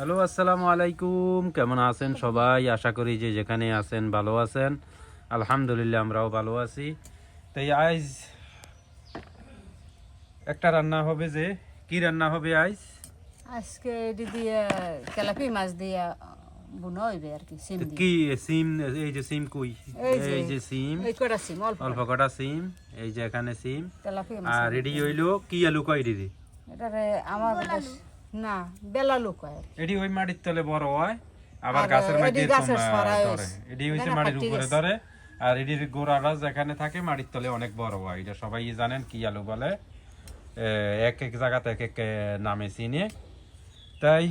Hello আসসালামু আলাইকুম। কেমন আছেন সবাই? আশা করি যে যেখানে আছেন ভালো আছেন। আলহামদুলিল্লাহ আমরাও ভালো আছি। তাই আজ একটা রান্না হবে যে কি রান্না হবে আজ? আজকে এটি দিয়ে তেলাপি মাছ দিয়ে বুনো হইবে আর কি সিম কি সিম এই যে সিম কুই? এই যে সিম। এই কটা সিম অল্প। অল্প কটা সিম এই যে এখানে সিম। তেলাপি মাছ আর রেডি হইল কি আলু কয় দিদি? এটারে আমার না বেলা লোক হয় এডি ওই মাটির তলে বড় হয় আবার গাছের ধরে। এডি হইছে মাটির উপরে ধরে। আর এডির গোড়াটা যেখানে থাকে মাটির তলে অনেক বড় হয়। এটা সবাই জানেন কি আলু বলে। এক এক জায়গাতে এক এক নামে চিনে। তাই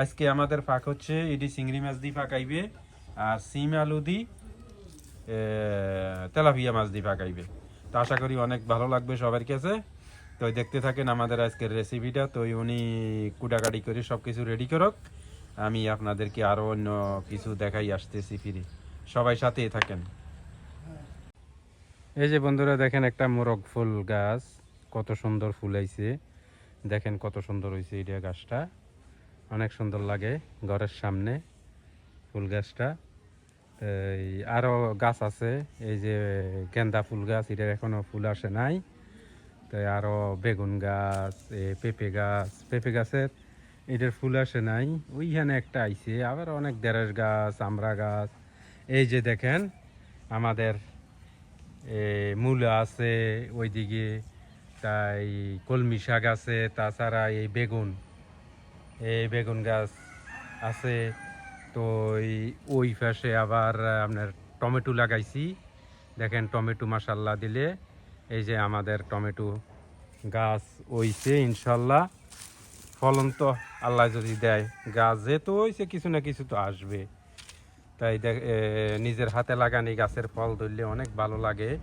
আজকে আমাদের পাক হচ্ছে এডি চিংড়ি মাছ দিয়ে পাকাইবে আর সিম আলু দি তেলাপিয়া মাছ দিয়ে পাকাইবে তো আশা করি অনেক ভালো লাগবে সবার কাছে। তো দেখতে থাকেন আমাদের আজকের রেসিপিটা তো উনি কুটাকাটি করে সব কিছু রেডি করক। আমি আপনাদেরকে আরও অন্য কিছু দেখাই আসতেছি ফিরি। সবাই সাথেই থাকেন। এই যে বন্ধুরা, দেখেন একটা মোরগ ফুল গাছ। কত সুন্দর ফুল আইছে। দেখেন কত সুন্দর হয়েছে এটা গাছটা। অনেক সুন্দর লাগে ঘরের সামনে ফুল গাছটা। এই আরও গাছ আছে। এই যে গেন্দা ফুল গাছ এটা এখনও ফুল আসে নাই। তাই আরও বেগুন গাছ এ পেঁপে গাছ পেঁপে গাছের এটার ফুল আসে নাই। ওইখানে একটা আইছে আবার অনেক দেড়ের গাছ আমড়া গাছ। এই যে দেখেন আমাদের এ, মূলা আছে ওইদিকে তাই কলমি শাক আছে তাছাড়া এই বেগুন এই বেগুন গাছ আছে। তো ওই পাশে আবার আপনার টমেটো লাগাইছি। দেখেন টমেটো মাসাল্লাহ দিলে। এই যে আমাদের টমেটো গাছ ওইছে ইনশাল্লাহ। ফলন তো আল্লাহ যদি দেয়, গাছ যেহেতু হয়েছে কিছু না কিছু তো আসবে। তাই দেখ- নিজের হাতে লাগানি গাছের ফল ধরলে অনেক ভালো লাগে।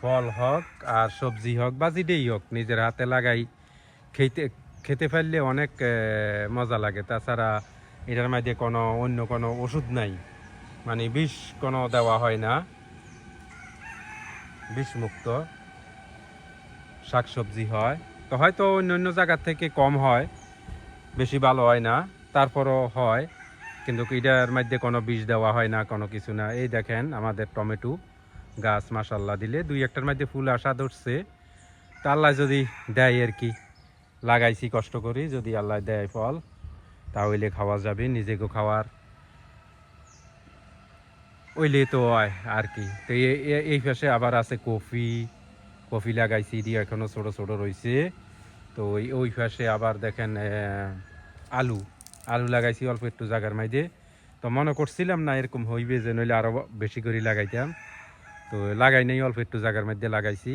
ফল হোক আর সবজি হোক, বা যেটাই হোক, নিজের হাতে লাগাই। খেতে খেতে পারলে অনেক মজা লাগে। তাছাড়া এটার মধ্যে কোনো, অন্য কোনো ওষুধ নাই। মানে বিষ কোনো দেওয়া হয় না। বিষমুক্ত। শাকসবজি হয়। তো হয়তো অন্য অন্য জায়গার থেকে কম হয়, বেশি ভালো হয় না, তারপরও হয়। কিন্তু এটার মধ্যে কোনো বীজ দেওয়া হয় না, কোনো কিছু না। এই দেখেন আমাদের টমেটো গাছ মাসাল্লাহ দিলে দুই একটার মধ্যে ফুল আসা ধরছে। তা আল্লাহ যদি দেয় আর কি, লাগাইছি কষ্ট করি, যদি আল্লাহ দেয় ফল, তাহলে খাওয়া যাবে, নিজেকেও খাওয়ার ওইলে তো হয় আর কি। তো এই পাশে আবার আছে কফি কফি লাগাইছি দিয়ে এখনও ছোট ছোট রয়েছে তো ওই পাশে আবার দেখেন আলু আলু লাগাইছি অল্প একটু জাগার মাঝে তো মনে করছিলাম না এরকম হইবে যে নইলে আরও বেশি করে লাগাইতাম। তো লাগাই নাই, অল্প একটু জাগার মধ্যে লাগাইছি।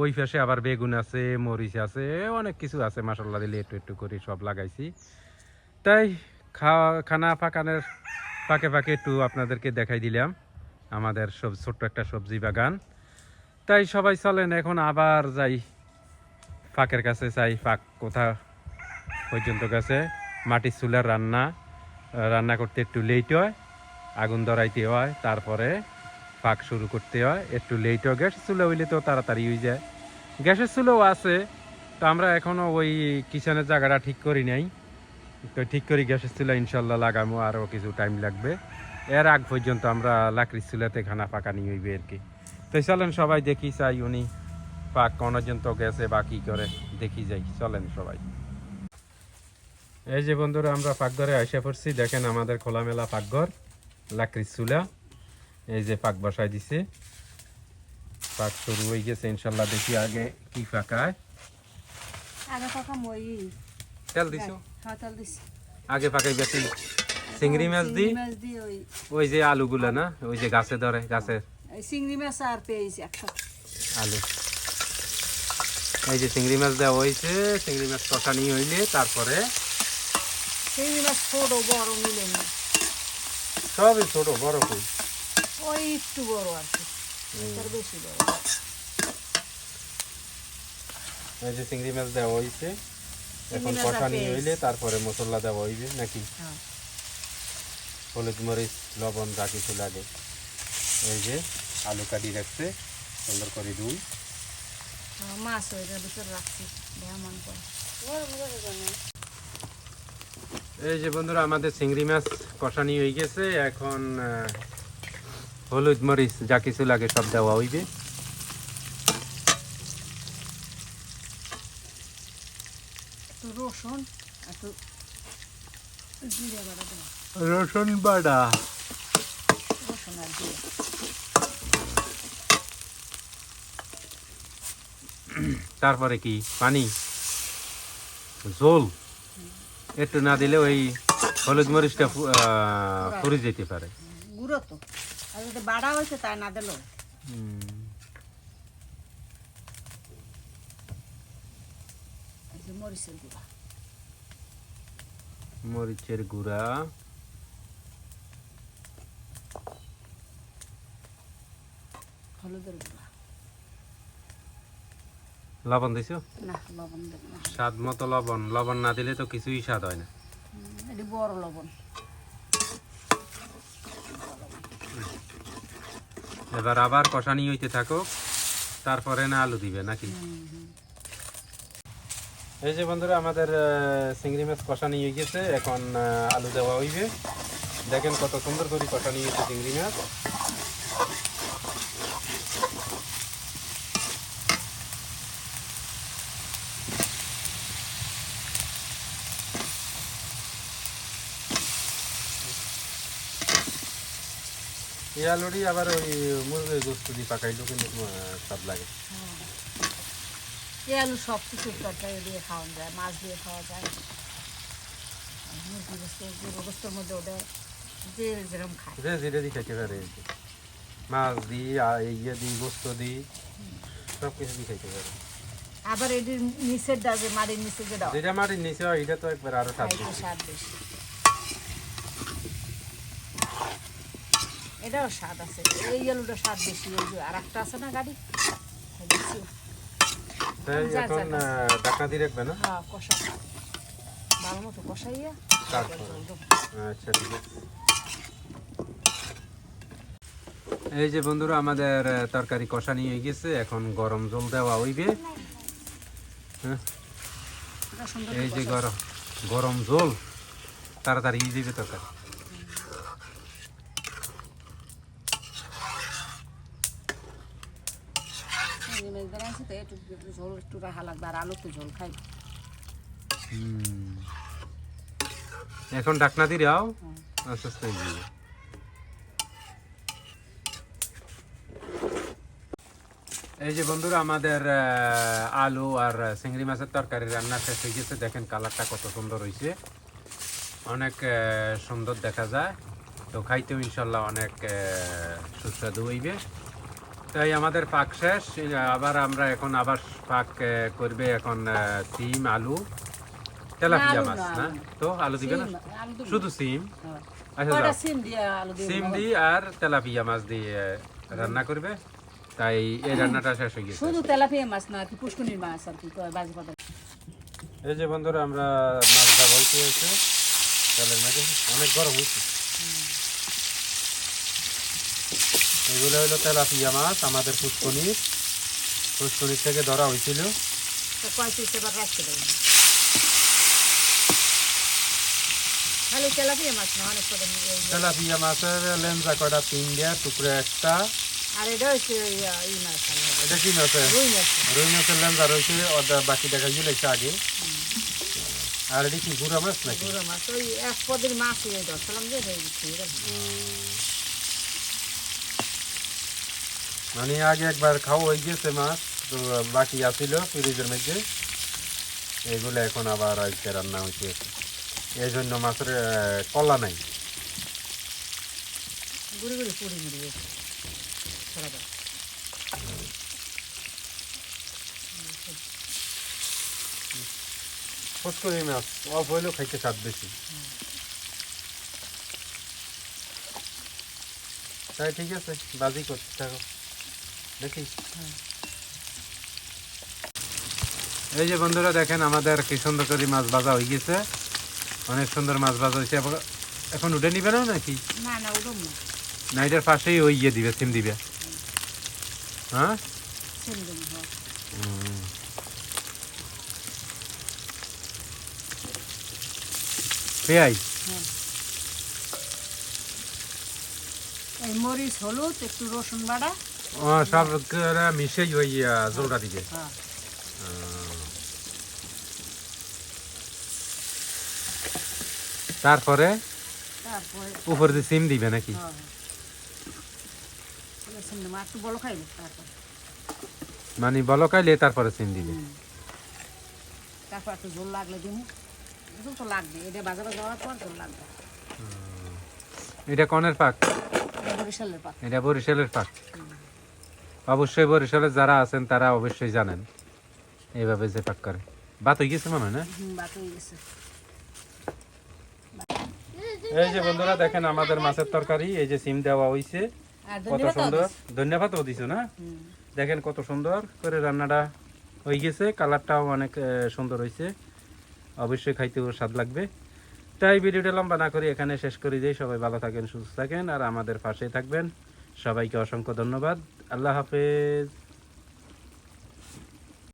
ওই পাশে আবার বেগুন আছে, মরিচ আছে, অনেক কিছু আছে মশলা দিলে একটু একটু করে সব লাগাইছি। তাই খাওয়া, খানা পাকানোর পাকে পাকে একটু আপনাদেরকে দেখাই দিলাম। আমাদের সব, ছোট্ট একটা সবজি বাগান। তাই সবাই চলেন, এখন আবার যাই। ফাঁকের কাছে চাই ফাঁক কোথা পর্যন্ত গেছে। মাটির চুলার রান্না রান্না করতে একটু লেট হয়, আগুন ধরাইতে হয়, তারপরে পাক শুরু করতে হয়, একটু লেট হয়। গ্যাসের চুলা হইলে তো তাড়াতাড়ি হয়ে যায়। গ্যাসের চুলাও আছে, তো আমরা এখনও ওই কিচেনের জায়গাটা ঠিক করি নাই। তো ঠিক করি গ্যাসের চুলা, ইনশাল্লাহ লাগামো আরও কিছু টাইম লাগবে। এর আগ পর্যন্ত আমরা লাকড়ির চুলাতে খানা পাকানি হইবে আর কি। তো চলেন সবাই দেখি চাই উনি পাক পর্যন্ত গেছে বা কি করে দেখি যাই চলেন সবাই। এই যে বন্ধুরা আমরা পাকঘরে আসে পড়ছি দেখেন আমাদের খোলামেলা পাকঘর লাকড়ির চুলা এই যে পাক বসাই দিছে। পাক শুরু হয়ে গেছে ইনশাল্লাহ দেখি আগে কি পাকায়। আগে কথা মই। তেল দিছো? হাতাল দিছি। আগে পাকাই বেশি চিংড়ি মাছ দি? ওই যে আলুগুলো না? ওই যে গাছে ধরে গাছের। চিংড়ি মাছ আর একসাথে আলু। এই যে চিংড়ি মাছ দেওয়া হয়েছে চিংড়ি মাছ কষানি হইলে তারপরে চিংড়ি মাছ ছোট বড় মিলে সবই ছোট বড় কই? ওই একটু বড় আর কি তার বেশি বড় এই যে চিংড়ি মাছ দেওয়া হয়েছে এখন কষানি হইলে তারপরে মশলা দেওয়া হইবে নাকি? হ্যাঁ। হলুদ মরিচ লবণ যা কিছু লাগে। এই যে আলু কাটি রাখছে সুন্দর করে দুই হ্যাঁ, মাছ ওইটার ভিতরে রাখছি। দেয়া মন করে এই যে বন্ধুরা আমাদের চিংড়ি মাছ কষানি হয়ে গেছে। এখন হলুদ মরিচ যা কিছু লাগে সব দেওয়া হইবে। রসুন একটু জিরে বাটা দেবো। রসুন বাটা রসুন আর তারপরে কি? পানি ঝোল একটু না দিলে ওই হলুদ মরিচটা ফু- আহ, পুড়ে যেতে পারে। গুঁড়ো তো। আর যদি বাড়া হয়েছে তা না দিল। মরিচের গুঁড়া। মরিচের গুঁড়া। হলুদের গুঁড়া। লবণ দিছো? না লবণ দেব না। স্বাদ মতো লবণ। লবণ না দিলে তো কিছুই স্বাদ হয় না। বড় লবণ। এবার আবার কষানি হইতে থাকো তারপরে না আলু দিবে নাকি। এই যে বন্ধুরা আমাদের চিংড়ি মাছ কষানি হয়ে গেছে। এখন আলু দেওয়া হইবে। দেখেন কত সুন্দর করে কষানি হয়েছে চিংড়ি মাছ। আলুটি আবার ওই মুরগির গোস্ত দিয়ে পাকাইলেও কিন্তু স্বাদ লাগে। আলু সব কিছুর তরকারি দিয়ে খাওয়া যায় মাছ দিয়ে খাওয়া যায়। মুরগি গোস্ত গরু গোস্তর মধ্যে ওটা যে যেরকম খায়। যে যেটা দিয়ে খাইতে পারে মাছ দিই আর ইয়ে দিই গোস্ত দিই সব কিছু দিয়ে খাইতে পারে। আবার এটির নিচের ডা যে মাটির নিচে যেটা যেটা মাটির নিচে হয় এটা তো একবার আরও স্বাদ বেশি। স্বাদ বেশি এটাও স্বাদ আছে। এই আলুটা স্বাদ বেশি ওই যে আর একটা আছে না গাড়ি? দিয়ে রাখবে না? হ্যাঁ কষা ভালো মতো কষাইয়া। আচ্ছা ঠিক আছে। এই যে বন্ধুরা আমাদের তরকারি কষা নিয়ে গেছে এখন গরম জল দেওয়া হইবে। হ্যাঁ, এই যে গরম গরম জল তাড়াতাড়ি তরকারি চিংড়ি মাছ ধরা আছে তো একটু একটু ঝোল একটু রাখা লাগবে আর আলু ঝোল খাই এখন ঢাকনা দিয়ে দাও। আস্তে আস্তে যাবে এই যে বন্ধুরা আমাদের আলু আর চিংড়ি মাছের তরকারি রান্না শেষ হয়ে গেছে। দেখেন কালারটা কত সুন্দর হয়েছে অনেক সুন্দর দেখা যায়। তো খাইতেও ইনশাল্লাহ অনেক সুস্বাদু হইবে। তাই আমাদের পাক শেষ। আবার আমরা এখন আবার পাক করবে এখন সিম আলু। তেলাপিয়া মাছ না, তো আলু দিবে না। শুধু সিম? হ্যাঁ। আচ্ছা সিম দিয়ে আলু দিয়ে সিম বাবা? দিয়ে আর তেলাপিয়া মাছ দিয়ে রান্না করবে। তাই এই রান্নাটা শেষ হয়ে গেছে। শুধু তেলাপিয়া মাছ না কি পুষ্কুনির মাছ আর কি কয় বাজি পাতা এই যে বন্ধুরা আমরা মাছটা বলতে হয়েছে তেলের মাঝে অনেক গরম হয়েছে। এগুলো হলো তেলাপিয়া মাছ আমাদের পুষ্কনির পুষ্কনির থেকে ধরা হয়েছিল। তেলাপিয়া মাছের লেঞ্জা কয়টা? তিনটা টুকরো একটা। আর এটা কি মাছ রুই মাছ রুই মাছের লেঞ্জা রয়েছে ওটা বাকি দেখা গেলে আগে। আর এটা কি গুড়া মাছ নাকি? গুঁড়ো মাছ ওই এক পদের মাছ ধরছিলাম যে হয়ে গেছে এরকম। মানে আগে একবার খাওয়া হয়ে গেছে মাছ তো বাকি আছিল ফ্রিজের মধ্যে। এগুলো এখন আবার আজকে রান্না হয়েছে। এই জন্য মাছের কলা নাই। ফুসকরি মাছ হইলেও খাইতে স্বাদ বেশি। তাই ঠিক আছে বাজি করতে থাকো। দেখি। এই যে বন্ধুরা দেখেন আমাদের কি সুন্দর করে মাছ ভাজা হয়ে গেছে। অনেক সুন্দর মাছ ভাজা হয়েছে। এখন উঠে নিবে না নাকি? না এটার পাশেই ওই ইয়ে দিবে সিম দিবে। হ্যাঁ? সিম দেবো হ্যাঁ। পেঁয়াজ? হ্যাঁ। মরিচ হলুদ একটু রসুন বাটা। ও সব মিশেই ওই দিকে হ্যাঁ তারপরে তারপরে উপর দিয়ে সিম দিবে নাকি মানে বলকাইলে তারপরে সিম দিবে তারপর একটু জল লাগলে দিন জল তো লাগবে এটা বাজা বাজা পর জল লাগবে এটা কনের পাক এটা বরিশালের পাতা এটা বরিশালের পাক অবশ্যই বরিশালে যারা আছেন তারা অবশ্যই জানেন। এইভাবে যে পাক করে। বাত হয়ে গেছে মনে হয় না? এই যে বন্ধুরা দেখেন আমাদের মাছের তরকারি এই যে সিম দেওয়া হইছে। কত সুন্দর। ধন্যবাদ ও দিছো না? দেখেন কত সুন্দর করে রান্নাটা হয়ে গেছে। কালারটাও অনেক সুন্দর হয়েছে অবশ্যই খাইতেও স্বাদ লাগবে। তাই ভিডিওটা লম্বা না করে এখানে শেষ করে দিই। সবাই ভালো থাকেন সুস্থ থাকেন আর আমাদের পাশেই থাকবেন। সবাইকে অসংখ্য ধন্যবাদ। আল্লাহ হাফেজ।